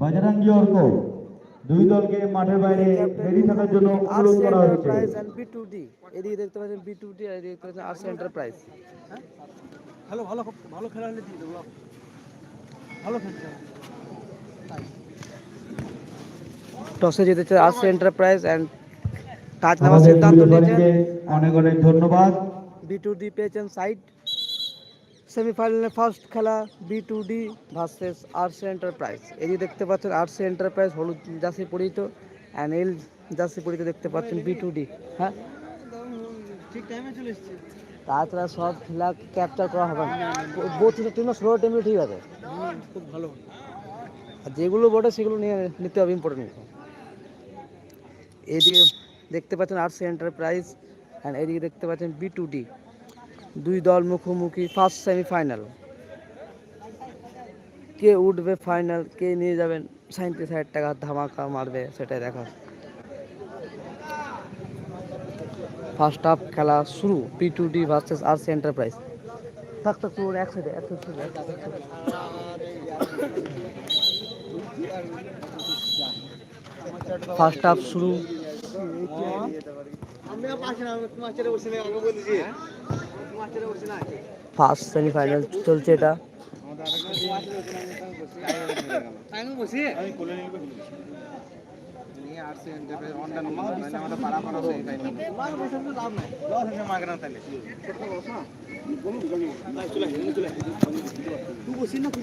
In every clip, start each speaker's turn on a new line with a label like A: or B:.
A: বাজারাঙ্গি অর্ক দুই দলকে মাঠের বাইরে রেডি থাকার জন্য অনুরোধ করা হচ্ছে
B: বি টু ডি এদিকে দেখতে পাচ্ছেন বি টু ডি আর এদিকে দেখতে পাচ্ছেন আর্টস এন্টারপ্রাইজ
C: ভালো ভালো ভালো খেলা হলে দিয়ে দেবো। ভালো খেলছে।
B: টসে জিতেছে আর্টস এন্টারপ্রাইজ এন্ড টাচ নেওয়ার সিদ্ধান্ত
A: দলকে অনেক অনেক ধন্যবাদ।
B: বি টু ডি পেয়েছেন সাইড সেমিফাইনালে ফার্স্ট খেলা B two D versus arts enterprise এদিকে দেখতে পাচ্ছেন আর্টস এন্টারপ্রাইজ হলুদ জার্সি পরিহিত অ্যান্ড এল জার্সি পরিহিত দেখতে পাচ্ছেন বি টু ডি হ্যাঁ?
C: ঠিক টাইমে চলে এসছে।
B: তাছাড়া সব খেলা ক্যাপচার করা হবে না। বোথ টিম টিমই ঠিক আছে।
C: খুব ভালো।
B: আর যেগুলো বটে সেগুলো নিয়ে নিতে হবে ইম্পর্টেন্ট এদিকে দেখতে পাচ্ছেন আর্টস এন্টারপ্রাইজ অ্যান্ড এদিকে দেখতে পাচ্ছেন বি টু ডি দুই দল মুখোমুখি ফার্স্ট সেমিফাইনাল। কে উঠবে ফাইনাল কে নিয়ে যাবেন সাঁত্রিশ হাজার টাকা ধামাকা মারবে সেটাই দেখা। ফার্স্ট হাফ খেলা শুরু P two D versus arts enterprise থাক থাক শুরু এক সাইডে এক সাইডে ফার্স্ট হাফ শুরু
C: আমি পাশে না তোমার ছেড়ে বসে না আগে বলেছি তোমার ছেড়ে বসে না
B: ফার্স্ট সেমিফাইনাল চলছে এটা
C: আমি বসি আমি কোলে নিয়ে নিয়ে আসছে অন্যান্য মানে আমাদের পাড়া পাড়া সেই তাই না মার বসে তো লাভ নাই লস হয়ে মাগে না তাহলে তুই বসি না তুই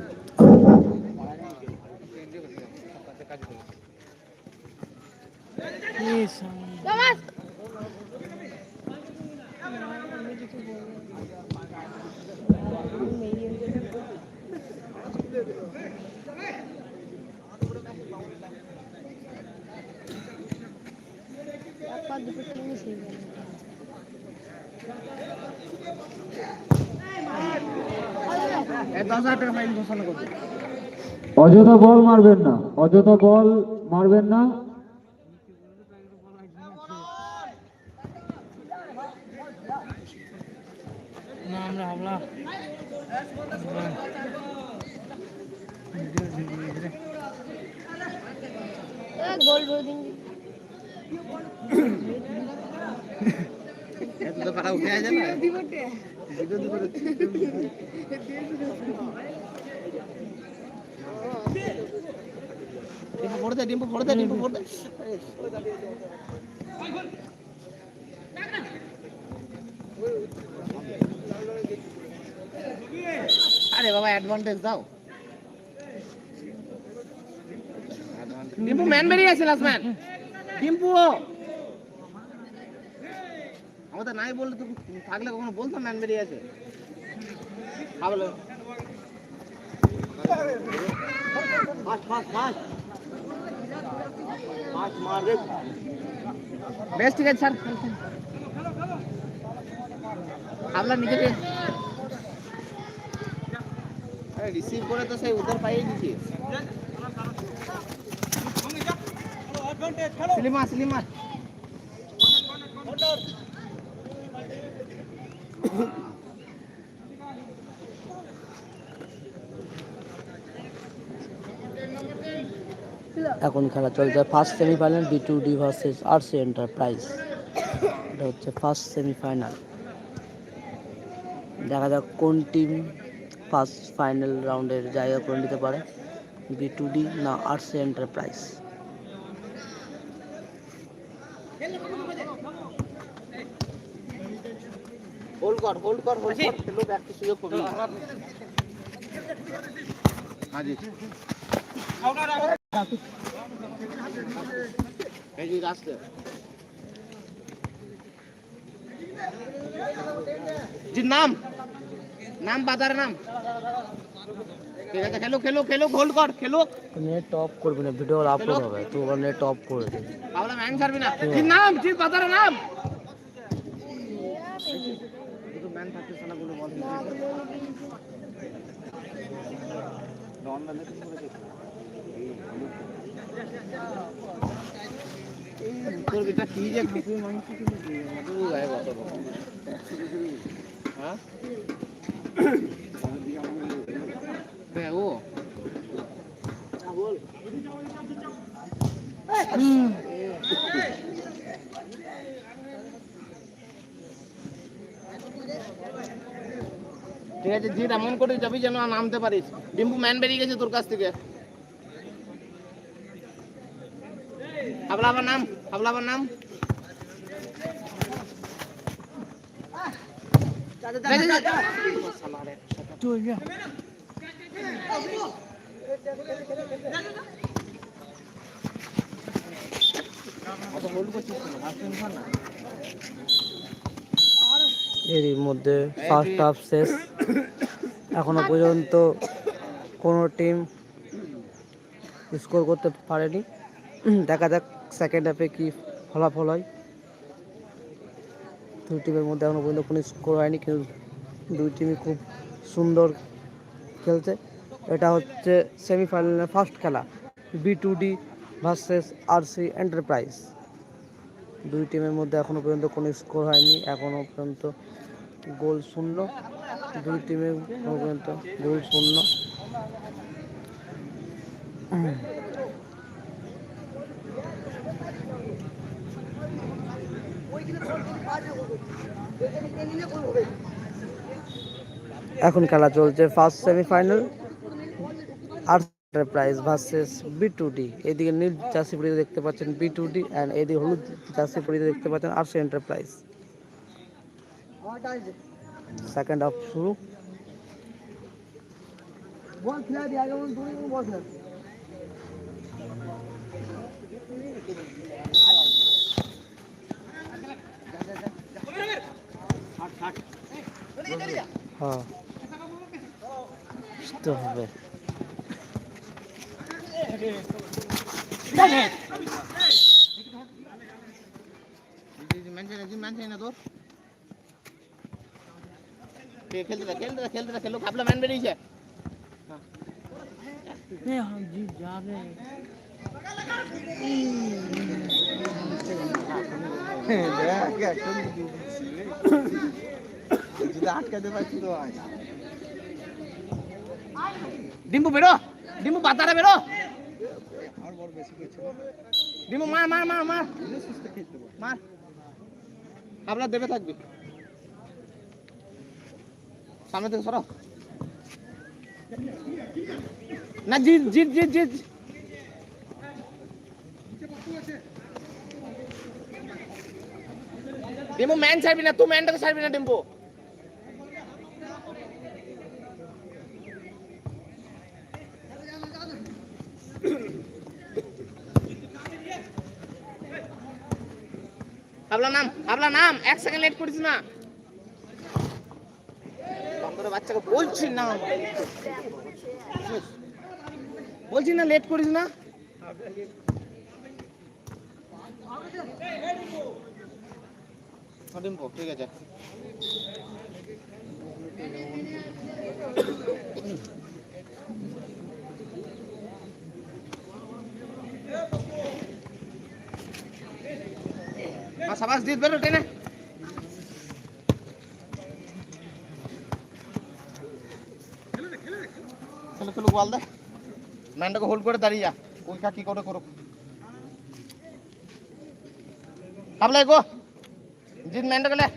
C: দশ হাজার টাকা ফাইন ঘোষণা
A: অযথা বল মারবেন না অযথা বল মারবেন না।
C: না আমরা উঠে আছে না ভিডিও দি করে ডিম্পু ফোড় দে ডিম্পু ফোড় দে ডিম্পু ফোড় দে আরে বাবা অ্যাডভান্টেজ দাও ডিম্পু ম্যান বেরিয়ে আছে লাস্ট ম্যান ডিম্পু আমাদের নাই বললে তো থাকলে কখনো বলতাম ম্যান বেরিয়ে আছে। ভাবলো ফাস্ট ফাস্ট ফাস্ট। ফাস্ট মার রে বেশ, ঠিক আছে স্যার আপনার নিচে রিসিভ করে তো সেই উত্তর পাইয়ে দিচ্ছি সিলিমা সিলিমা
B: এখন খেলা চলছে। First semifinal B two D versus arts enterprise এটা হচ্ছে ফার্স্ট সেমিফাইনাল দেখা যাক কোন টিম ফার্স্ট ফাইনাল রাউন্ডের জায়গা করে নিতে পারে। বি টু ডি না আর্টস এন্টারপ্রাইজ
C: হোল্ড কর হোল্ড কর হোল্ড কর। খেলো ব্যাক কি সুযোগ পাবি হ্যাঁ জি এই যে রাস্তা জি নাম নাম বাজার নাম ঠিক আছে খেলো খেলো খেলো হোল্ড কর খেলো
B: নেট অফ করবি না ভিডিও আপলোড হবে তো ওরা নেট অফ করে দেবে
C: বাবলা ম্যাং ছাড়বি না জি নাম জি বাজারের নাম ম্যান থাকতেছে না কোনো বল হ্যাঁ? হ্যাঁ ঠিক আছে জিত এমন করে যাবি যেন নামতে পারিস। ডিম্পু ম্যান বেরিয়ে গেছে তোর কাছ থেকে। হাবলা আবার নাম। হাবলা নাম?
B: এরই মধ্যে ফার্স্ট হাফ শেষ। এখনও পর্যন্ত কোনো টিম স্কোর করতে পারেনি। দেখা যাক সেকেন্ড হাফে কি ফলাফল হয়? দুই টিমের মধ্যে এখনও পর্যন্ত কোনো স্কোর হয়নি, কিন্তু দুই টিমই খুব সুন্দর খেলছে। এটা হচ্ছে সেমিফাইনালের ফার্স্ট খেলা B two D versus arts enterprise দুই টিমের মধ্যে এখনও পর্যন্ত কোনো স্কোর হয়নি এখনও পর্যন্ত গোল শূন্য। দুই টিমের পর্যন্ত গোল শূন্য। এখন খেলা চলছে ফার্স্ট সেমিফাইনাল আর enterprise versus B two D এদিকে নীল চাষি পরিতে দেখতে পাচ্ছেন বি টু ডি অ্যান্ড এদিকে হলুদ চাষি পরিতে দেখতে পাচ্ছেন আর এন্টারপ্রাইজ সেকেন্ড হাফ শুরু। বল হ্যাঁ তো হবে
C: খেলতে থাক খেলতে থাক খেলতে ম্যান বেরিয়েছে ডিম্বু বেরো, ডিম্বু বাতারে বেরো। ডিম্বু মার মার মার মার। মার। আপনার দেবে থাকবি। সামনে থেকে সরো। না, জিত জিত জিত জিত। ডিম্বু ম্যান ছাড়বি না, তুই ম্যানটাকে ছাড়বি না, ডিম্বু। হাবলা নাম হাবলা নাম এক সেকেন্ড লেট করিস না। বাচ্চাকে বলছি না। বলছি না লেট করিস না। হ্যাঁ, ঠিক আছে হ্যাঁ, সাবাস জিত বেরো টেনে। খেলো খেলো বল দে। ম্যানটাকে হোল্ড করে দাঁড়িয়ে যা। ওই কি করে করুক। হাবলা গো। জিত ম্যানটাকে লে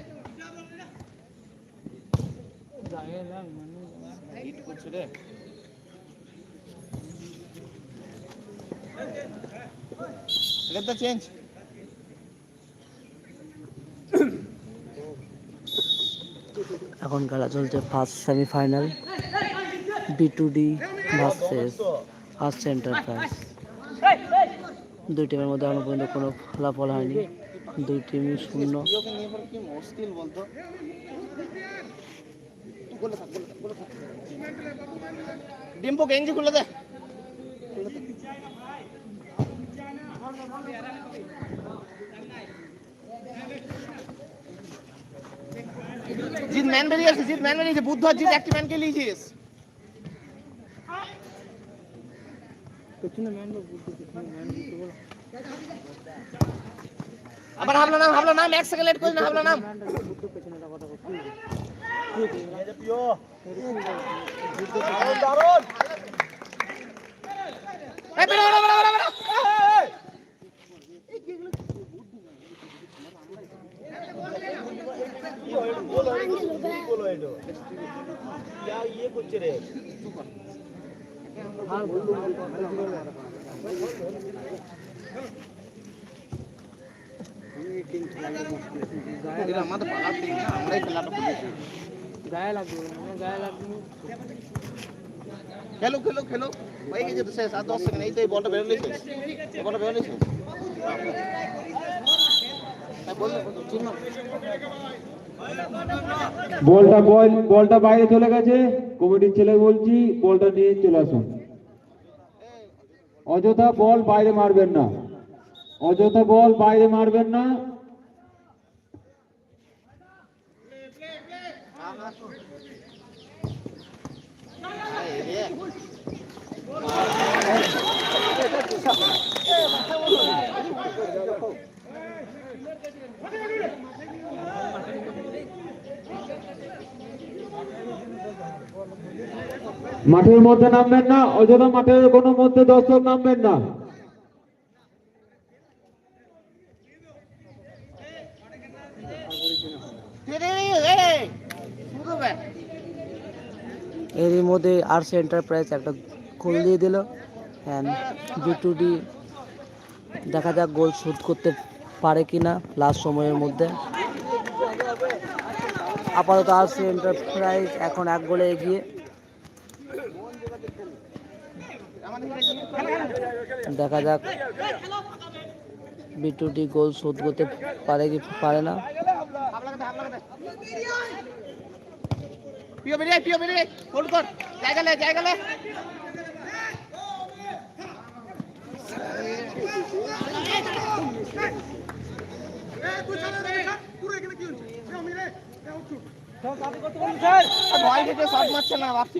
C: হিট করছে রে Let the change.
B: এখন খেলা চলছে first semifinal B two D versus arts enterprise দুই টিমের মধ্যে এখনও পর্যন্ত কোনো ফলাফল হয়নি। দুই টিমই শূন্য।
C: ডিম্পু, গেঞ্জি খুলে দে। খুলে দে। জিৎ ম্যান বেরিয়েছে জিৎ ম্যান বেরিয়েছে বুদ্ধ আর জিৎ একটি ম্যানকে লিয়েছিস আবার হামলা নাম হামলা নাম এক সেকেন্ড লেট করিস না হামলা নাম এই বেরো, বেরো, বেরো, বেরো, বেরো। এটা আমাদের পাড়ার team না, আমরাই খেলাটা বুঝেছি।
B: গায়ে লাগবে গায়ে লাগবে
C: খেলো খেলো খেলো। হয়ে গেছে তো শেষ। আর দশ সেকেন্ড এই তো এই বলটা বেরোলেই শেষ। বলটা বেরোলেই শেষ। বললে, ঠিক?
A: বলটা বল, বলটা বাইরে চলে গেছে। কমিটির ছেলে বলছি, বলটা নিয়ে চলে আসুন। অযথা বল বাইরে মারবেন না। অযথা বল বাইরে মারবেন না। মাঠের মধ্যে নামবেন না, অযথা মাঠের কোনো মধ্যে দর্শক নামবেন না।
B: এরই মধ্যে আর্টস এন্টারপ্রাইজ একটা গোল দিয়ে দিল। বিটুডি দেখা যাক গোল শোধ করতে পারে কি না লাস্ট সময়ের মধ্যে। আপাতত আর্টস এন্টারপ্রাইজ এখন এক গোলে এগিয়ে। দেখা যাক বিটুডি গোল শোধ করতে পারে কি পারে না
C: পিও বেরিয়ে পিও বেরিয়ে আয়। কর জায়গা লে জায়গা লে ভয় থেকে শট মারছে না ভাবছি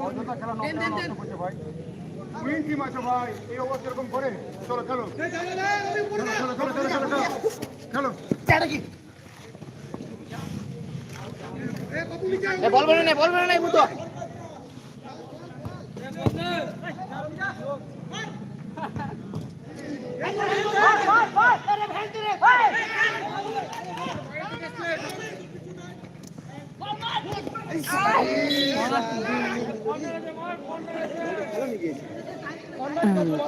C: অযথা খেলা
D: নষ্ট করছে ভাই উইন টিম আছে ভাই এই অবস্থা এরকম করে চলো খেলো চলো চলো চলো চলো খেলো খেলো
C: বল বলে না বল বলে না মুতো
B: Hey!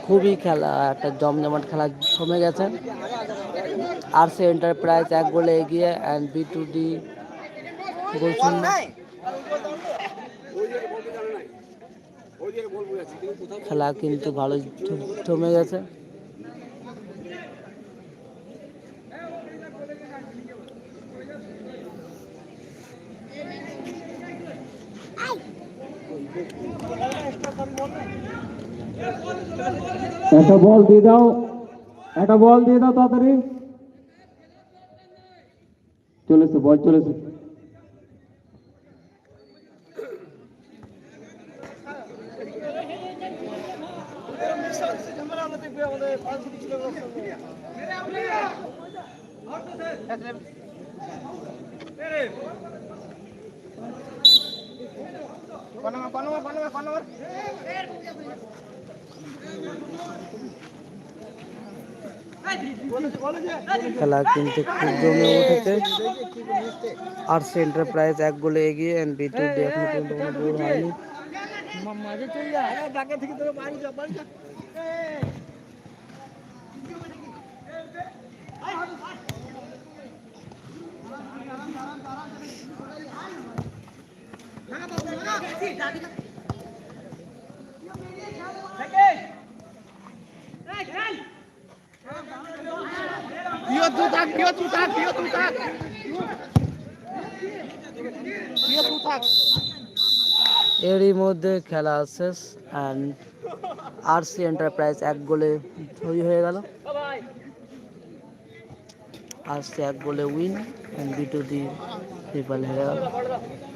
B: খুবই খেলা, একটা জমজমাট খেলা জমে গেছে। আর সে এন্টারপ্রাইজ এক গোলে এগিয়ে and B two D goal খেলা কিন্তু ভালো থমে গেছে।
A: একটা বল দিয়ে দাও। একটা বল দিয়ে দাও তাড়াতাড়ি। চলেছে বল চলেছে।
C: பண்ணுங்க பண்ணுங்க பண்ணுங்க பண்ணுங்க
B: খেলা কিন্তু খুব জমে উঠেছে আর্টস এন্টারপ্রাইজ এক গোলে এগিয়ে বিদ্যুৎ এখন পর্যন্ত কোনো গোল হয়নি দাঁড়ান দাঁড়ান দাঁড়ান मध्य खेला शेष एंड आर सी एंटारप्राइज एक गोले हो गोले उन्न एंड हर गल